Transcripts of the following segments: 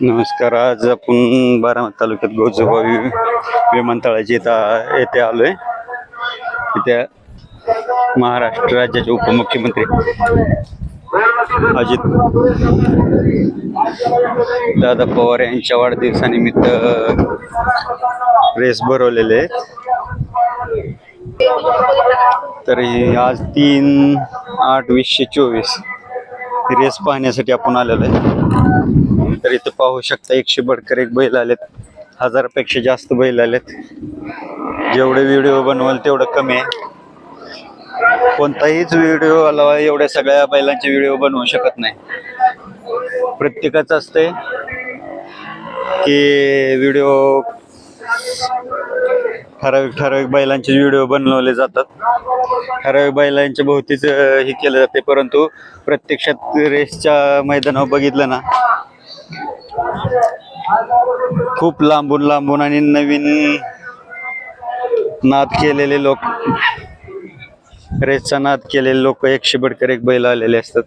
नमस्कार आज आपण बारामती तालुक्यात गोजोबावी विमानतळाचे विमानतळाच्या इथं येथे आहे इथे महाराष्ट्र राज्याचे उपमुख्यमंत्री अजित दादा पवार यांच्या वाढदिवसानिमित्त रेस भरवलेले आहेत. तर आज तीन आठ वीसशे चोवीस रेस पाहण्यासाठी आपण आलेलो आहे. तर इथं पाहू शकता एकशे बडकर एक बैल आलेत. हजारापेक्षा जास्त बैल आलेत. जेवढे व्हिडिओ बनवाल तेवढं कमी आहे. कोणताहीच व्हिडिओ आला एवढ्या सगळ्या बैलांचे व्हिडिओ बनवू शकत नाही. प्रत्येकाचं असतंय की व्हिडिओ ठराविक ठराविक बैलांचे व्हिडिओ बनवले जातात. ठराविक बैलांच्या भोवतीच हे केलं जाते. परंतु प्रत्यक्षात रेसच्या मैदानावर बघितलं ना खूप लांबून लांबून आणि नवीन नाद केलेले लोक रेसचा नाद केलेले लोक एकशे बडकर एक बैल आलेले असतात.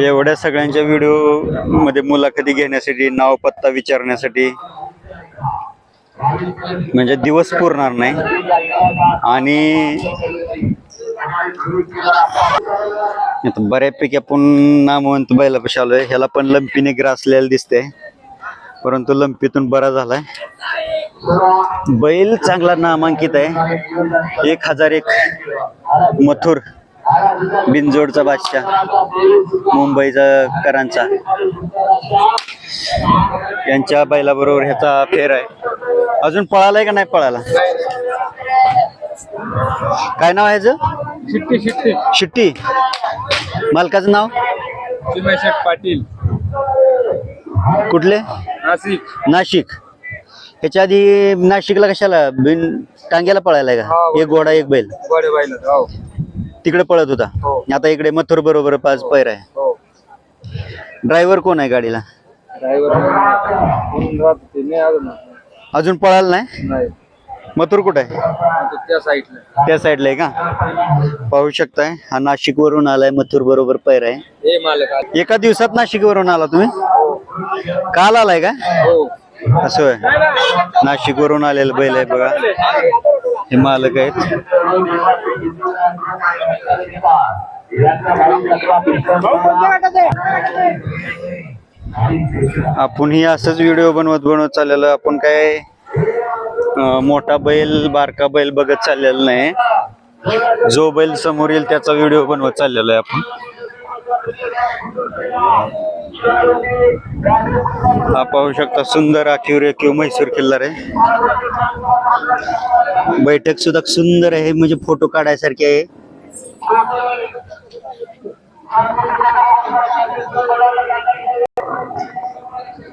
एवढ्या सगळ्यांच्या व्हिडिओमध्ये मुलाखती घेण्यासाठी नाव पत्ता विचारण्यासाठी म्हणजे दिवस पुरणार नाही. आणि बऱ्यापैकी आपण नामवंत बैलापाशी आलोय. ह्याला पण लंपीने ग्रासलेला दिसते परंतु लंपीतून बरा झालाय. बैल चांगला नामांकित आहे. एक हजार एक मथुर. बिनजोडचा बादशाह मुंबईचा करांचा. यांच्या बैलाबरोबर ह्याचा फेर आहे. अजून पळालाय का नाही पळाला? काय नाव आहे ह्याचं? शिट्टी शिट्टी. शिट्टी. मालकाचं नाव? चिमेशेठ पाटील. कुठले? नाशिक. नाशिक. ह्याच्या आधी नाशिकला कशाला? बिन टांग्याला पळायला का. एक घोडा एक बैल. बाईल हो. तिकडे पळत होता. हो. आता इकडे मथुर बरोबर पाच पैर आहे. हो. ड्रायव्हर कोण आहे गाडीला? अजून. पळाला नाही? नाही. मथुर कुठे आहे? त्या साईडला त्या साईडला आहे का? पाहू शकताय. हा नाशिक वरून आलाय मथुर बरोबर पैर आहे. हे. एका दिवसात नाशिक वरून आला तुम्ही? काल आलाय का? हो. असं आहे नाशिक वरून आलेलं बैल आहे बघा. हे मालक आहेत. आपण ही असंच व्हिडिओ बनवत बनवत चाललेलो आपण काय मोठा बैल बारका बैल बघत चाललेला नाही. जो बैल समोर येईल त्याचा व्हिडिओ बनवत चाललेला आहे आपण. हा पाहू शकता सुंदर आखीव रेखीव म्हैसूर किल्ला रे. बैठक सुद्धा सुंदर आहे म्हणजे फोटो काढायसारखी आहे.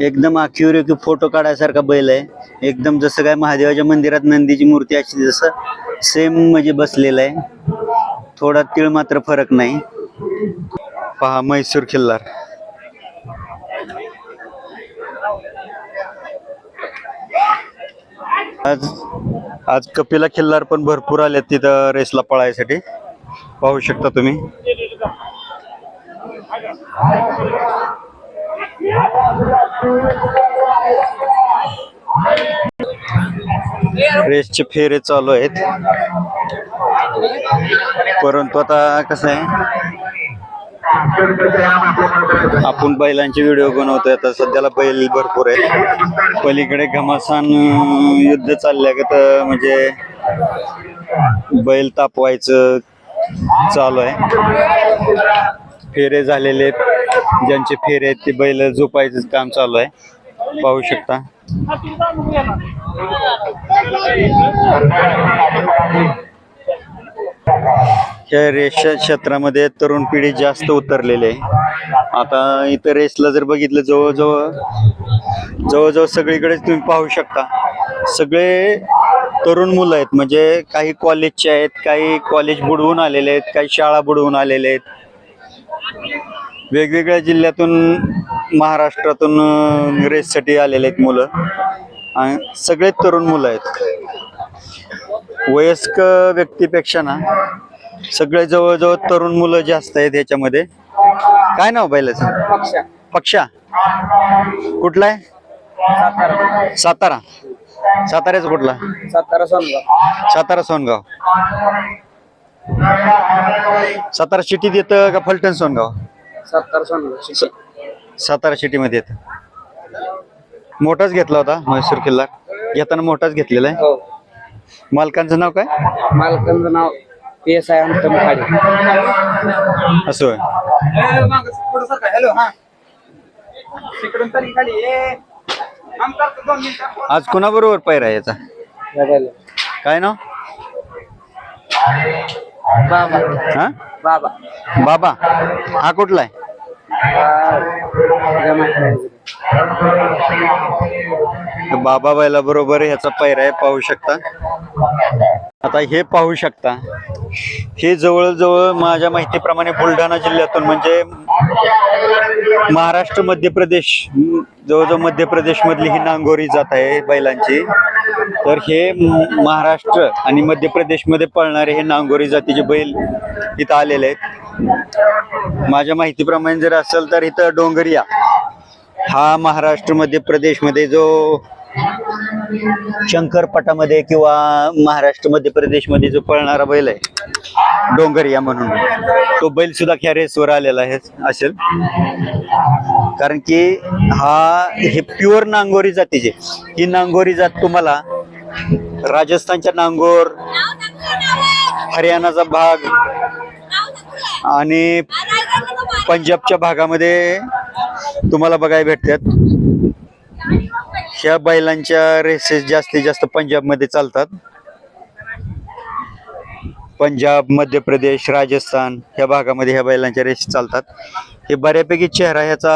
एकदम आखीव रेखीव फोटो काढायसारखा बैल आहे. एकदम जसं काय महादेवाच्या मंदिरात नंदीची मूर्ती अशी जसं सेम म्हणजे बसलेलं आहे. थोडा तिळ मात्र फरक नाही. पहा म्हैसूर किल्लार आज आज कपिला खिल्लार पण भरपूर आले तिथं रेसला पळायसाठी. पाहू शकता तुम्ही. रेसचे फेरे चालू आहेत. परंतु आता कसं आहे आपण बैलांचे व्हिडिओ बनवतोय. आता सध्याला बैल भरपूर आहे पलीकडे घमासान युद्ध चालल्या का? तर म्हणजे बैल तापवायचं चालू आहे. फेरे झालेले ज्यांचे फेरे आहेत ते बैल झोपायचं काम चालू आहे. पाहू शकता. या रेसच्या क्षेत्रामध्ये तरुण पिढी जास्त उतरलेली आहे. आता इथं रेसला जर बघितलं जवळजवळ जवळजवळ सगळीकडे तुम्ही पाहू शकता. सगळे तरुण मुलं आहेत. म्हणजे काही कॉलेजचे आहेत काही कॉलेज बुडवून आलेले आहेत काही शाळा बुडवून आलेले आहेत. वेगवेगळ्या जिल्ह्यातून महाराष्ट्रातून रेससाठी आलेले आहेत मुलं. आणि सगळे तरुण मुलं आहेत. वयस्क व्यक्तीपेक्षा ना सगळे जवळजवळ तरुण मुलं जास्त आहेत याच्यामध्ये काय नाव बैलाचं पक्षा. पक्षा. कुठला आहे सातारा. सातारा. साताऱ्याचा कुठला? सातारा सोनगाव. सातारा सोनगाव. सातारा सिटीत येतं का फलटण सोनगाव? सातारा सोनगाव सातारा सिटीमध्ये येतं. मोठाच घेतला होता म्हैसूर किल्ला. घेताना मोठाच घेतलेला आहे. हो. मालकांचं नाव काय? मालकांचं नाव पी एस आय अंतम खाडे असं होय. हा. आज कोणाबरोबर पैरा आहे याचा? काय नाव? बाबा. हा? बाबा. बाबा. हा कुठला आहे? बाबा बैला बरोबर ह्याचा पैरा आहे पाहू शकता. आता हे पाहू शकता. हे जवळजवळ माझ्या माहितीप्रमाणे बुलढाणा जिल्ह्यातून म्हणजे महाराष्ट्र मध्य प्रदेश जवळजवळ मध्य प्रदेश मधली ही नांगोरी जात आहे बैलांची. तर हे महाराष्ट्र आणि मध्य प्रदेशमध्ये पळणारे हे नांगोरी जातीचे बैल इथं आलेले आहेत. माझ्या माहितीप्रमाणे जर असेल तर इथं डोंगरिया हा महाराष्ट्र मध्य प्रदेशमध्ये जो शंकरपटामध्ये किंवा महाराष्ट्र मध्य प्रदेशमध्ये जो पळणारा बैल आहे डोंगरिया म्हणून तो बैल सुद्धा ह्या रेसवर आलेला आहे असेल. कारण की हा हे प्युअर नांगोरी जातीचे ही नांगोरी जात तुम्हाला राजस्थानच्या नांगोर हरियाणाचा भाग आणि पंजाबच्या भागामध्ये तुम्हाला बघायला भेटतात. ह्या बैलांच्या रेसेस जास्तीत जास्त पंजाबमध्ये चालतात. पंजाब मध्य प्रदेश राजस्थान ह्या भागामध्ये ह्या बैलांच्या रेस चालतात. हे बऱ्यापैकी चेहरा ह्याचा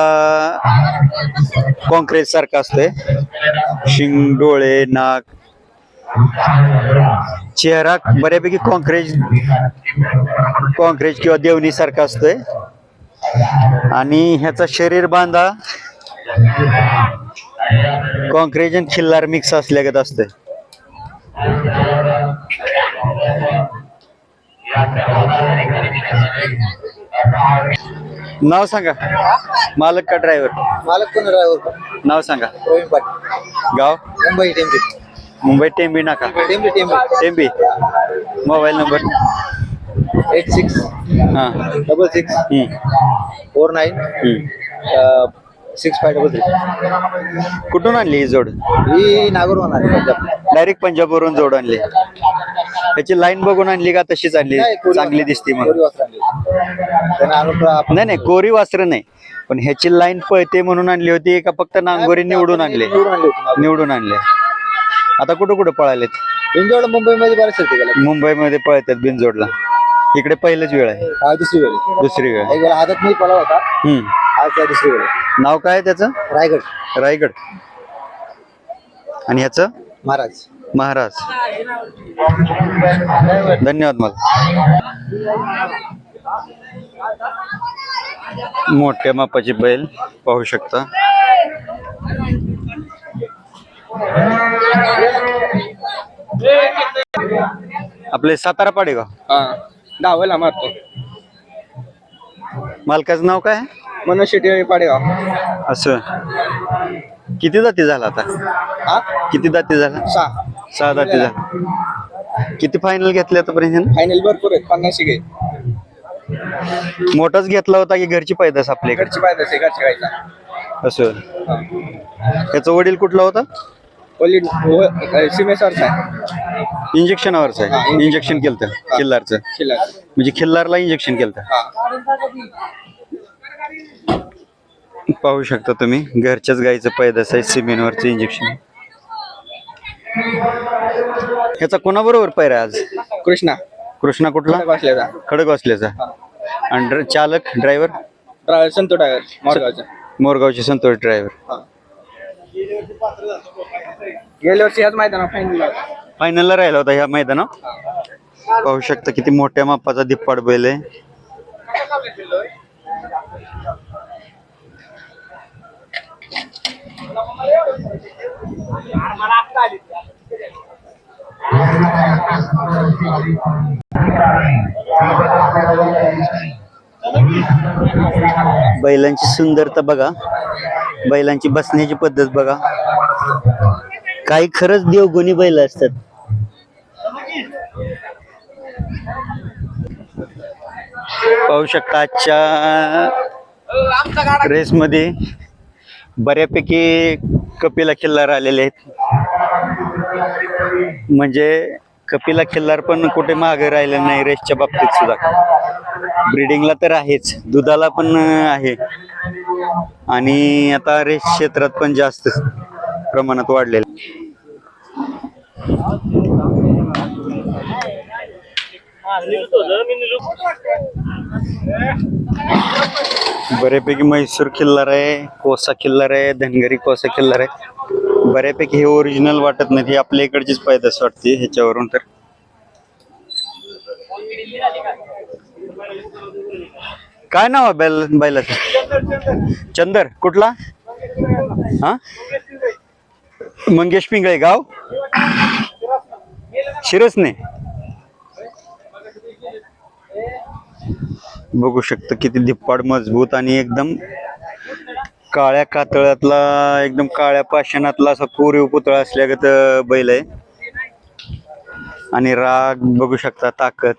कॉन्क्रीट सारखा असतोय. शिंग डोळे नाक. चेहरा बऱ्यापैकी कॉन्क्रीट कॉन्क्रीट किंवा देवणी सारखा असतोय. आणि ह्याचा शरीर बांधा. कॉन्क्रीट आणि खिल्लार मिक्स असल्यागत असतंय. नाव सांगा. मालक का ड्रायव्हर मालक कोण ड्रायव्हर नाव सांगा. प्रवीण पाटील. गाव? Mumbai Tembi. Mumbai Tembi Naka. Tembi Tembi. Tembi. Mobile number? Eight six हां. Double six hmm, four nine hmm. Six five double three कुठून आणली ही जोड? ही नागोर होणार पंजाब. डायरेक्ट पंजाबवरून जोड आणली. त्याची लाईन बघून आणली का तशीच आणली? चांगली दिसते त्यांना आपण नाही नाही कोरी वासर नाही. पण ह्याची लाईन पळते म्हणून आणली होती का फक्त नांगोरी निवडून आणले? निवडून आणली होती. निवडून आणले. आता कुठं कुठं पळालेत? इंदोर मुंबईमध्ये बरेच होते गेला मुंबईमध्ये पळतात बिनजोडला. इकडे पहिलंच वेळ आहे. दुसरी वेळ आहे. दुसरी वेळ एक वेळा आदत नाही पळा होता. हम्म. आज त्या दुसरी वेळ आहे. नाव काय आहे त्याचं? रायगड. रायगड. आणि ह्याचं? महाराज. महाराज. धन्यवाद मला. मोठ्या मापाची बैल पाहू शकता. आपले सातारा पाडेगाव. हा. दहावेला मारतो. मालकाचं नाव काय? मनोज शेट्टी पाडेगाव. असं. किती जाती झाला आता? हा? किती जाती झाला? सहा. सहा जाती झाला. किती फायनल घेतले आतापर्यंत फायनल भरपूर आहेत पन्नास घे. मोठाच घेतला होता की घरची पैदास आपल्याकडे घरची पाहिजे घरची गायचा असं. त्याचा वडील कुठला होता? ओली सिमेसरचा आहे. इंजेक्शनावरच आहे. इंजेक्शन. केलं खिल्लारचं. म्हणजे खिल्लारला इंजेक्शन केलं हा. पाहू शकता तुम्ही घरच्याच गाईचं पैदास आहे सिमेनवरचं इंजेक्शन. ह्याचा कोणाबरोबर पैरा आज? कृष्णा. कृष्णा कुठला? बसल्याचा खडक असल्याचा आणि ड्र- चालक ड्रायव्हर? ड्रायव्हर संतो ड्रायव्हर मोरगावचा. मोरगावचे संतोष ड्रायव्हर. हा. गेल्या वर्षी याच मैदानात फायनल फायनलला राहिला होता ह्या मैदानात पाहू शकता किती मोठ्या मापाचा दिप्पाड बैल आहे. बैलांची सुंदरता बघा. बैलांची बसण्याची पद्धत बघा. काही खरंच देवगुणी बैल असतात. पाहू शकता आजच्या रेसमध्ये बऱ्यापैकी कपिला खिल्लार आलेले आहेत. म्हणजे कपिला खिल्लार पण कुठे मागे राहिले नाही रेसच्या बाबतीत सुद्धा. ब्रिडिंगला तर आहेच दुधाला पण आहे. आणि आता रेस क्षेत्रात पण जास्त प्रमाणात वाढलेलं बऱ्यापैकी म्हैसूर किल्लार आहे कोसा किल्लार आहे धनगरी कोसा किल्लार आहे. बऱ्यापैकी हे ओरिजिनल वाटत नाही हे आपल्या इकडचीच पैदास वाटते ह्याच्यावरून तर. काय नाव आहे बैल बैलाचं? चंदर. कुठला? हा? मंगेश पिंगळे गाव? शिरसने? बघू शकतं किती धिप्पाड मजबूत आणि एकदम काळ्या कातळातला एकदम काळ्या पाषाणातला असा कोरीव पुतळा असल्यागत बैल आहे. आणि राग बघू शकता ताकद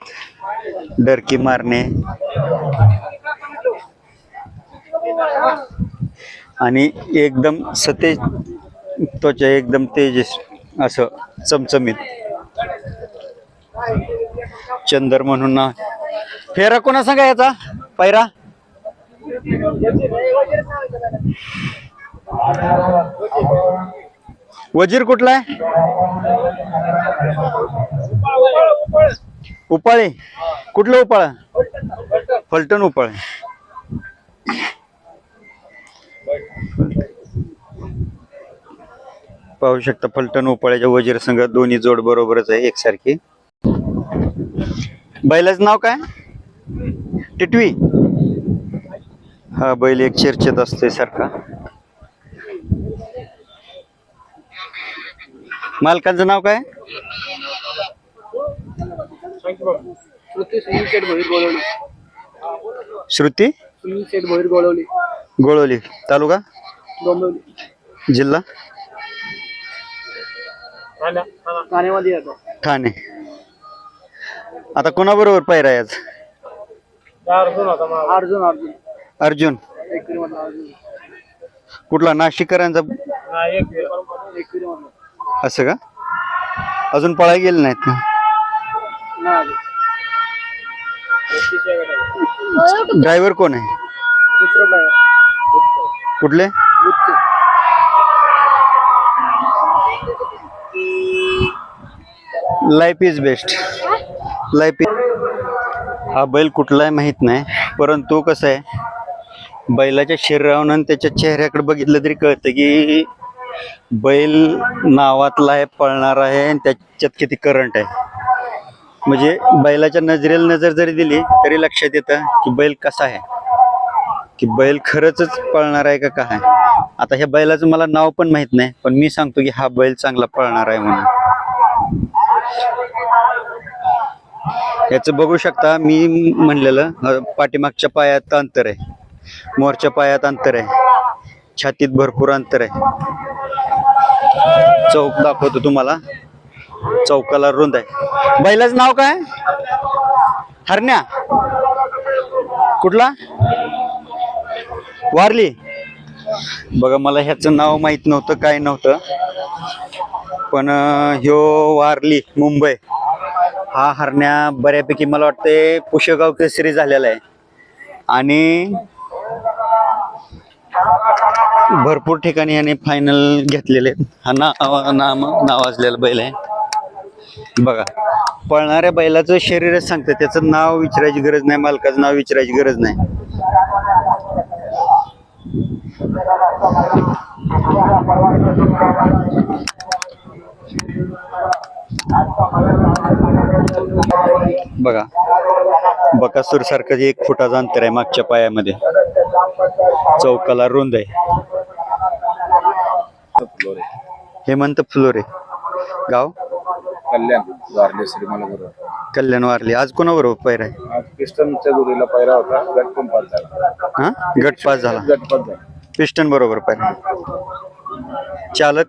डरकी मारणे. आणि एकदम सतेज त्वचा एकदम तेजस असं चमचमीत. चंदर म्हणून ना. फेरा कोणा सांगा याचा? पैरा? वजीर कुठला आहे? उपाळे. कुठलं उपाळ? फलटण उपाळ. पाहू शकता फलटण उपाळ्याच्या वजीर संघ दोन्ही जोड बरोबरच आहे एकसारखी. बैलाचं नाव काय? टिटवी. हा बैल एक चर्चेत असतोय सारखा. मालकांचं नाव काय? श्रुती गोळवली. तालुका? जिल्हा? ठाणे. आता. कोणाबरोबर पायरा आहे आज? अर्जुन होता अर्जुन अर्जुन. कुठला? नाशिककरांचा? असं का? अजून पळाय गेले नाहीत ना ड्रायव्हर कोण आहे? कुठले? Life is best life is हा बैल कुठलाही माहीत नाही परंतु कसं आहे बैलाच्या शरीरावरून त्याच्या चेहऱ्याकडे बघितलं तरी कळतं की बैल नावातला आहे पळणार आहे आणि त्याच्यात किती करंट आहे? म्हणजे बैलाच्या नजरेला नजर जरी दिली तरी लक्षात येतं की बैल कसा आहे. की बैल खरंच पळणार आहे का काय? आता ह्या बैलाचं मला नाव पण माहीत नाही पण मी सांगतो की हा बैल चांगला पळणार आहे म्हणून. याचं बघू शकता मी म्हणलेलं पाठीमागच्या पायात अंतर आहे. मोरच्या पायात अंतर आहे. छातीत भरपूर अंतर आहे. चौक दाखवतो तुम्हाला. चौकाला रुंद आहे. बैलाचं नाव काय? हरण्या. कुठला? वारली. बघा मला ह्याचं नाव माहीत नव्हतं काय नव्हतं. पण ह्यो वारली मुंबई. हा हरण्या बऱ्यापैकी मला वाटते पुष्यगाव केसरी झालेला आहे. आणि भरपूर ठिकाणी याने फायनल घेतलेले. आहेत. हा नाव नाम नावाजलेला बैल आहे. बघा पळणाऱ्या बैलाचं शरीरच सांगतं. त्याचं नाव विचारायची गरज नाही मालकाचं नाव विचारायची गरज नाही. बघा बकासूर सारखं एक फुटाचं अंतर आहे मागच्या पायामध्ये. चौकाला रुंद आहे. हेमंत फुलोरे. गाव? कल्याण वारले श्रीमाला बरोबर कल्याण वारली. आज कोणाबरोबर पैर आहे? आज पिस्टनच्या जोडीला पहिला होता. गट पण पास झाला. हा? गट पास झाला. गट पास झाला. पिस्टन बरोबर पाहिजे चालक?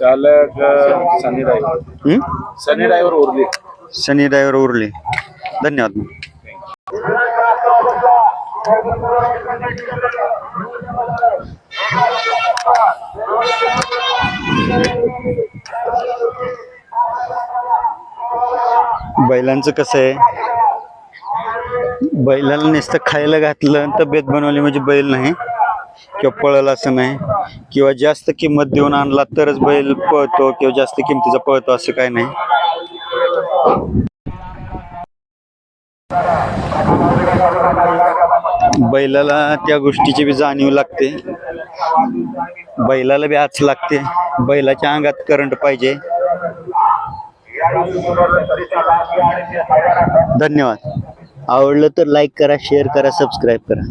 चालक अं, सनी ड्रायव्हर. हं? सनी ड्रायव्हर उरली. सनी ड्रायव्हर उरले. धन्यवाद. बैलांचं कसं आहे? बैलाला नुसतं खायला घातलं तब्येत बनवली म्हणजे बैल नाही. किंवा पळल असं नाही. किंवा जास्त किंमत देऊन आणला तरच बैल पळतो किंवा जास्त किमतीचा पळतो असं काय नाही. बैलाला त्या गोष्टीची बी जाणीव लागते. बैलाला बी आच लागते. बैलाच्या अंगात करंट पाहिजे. धन्यवाद. आवडलं तर लाईक करा शेअर करा सबस्क्राईब करा.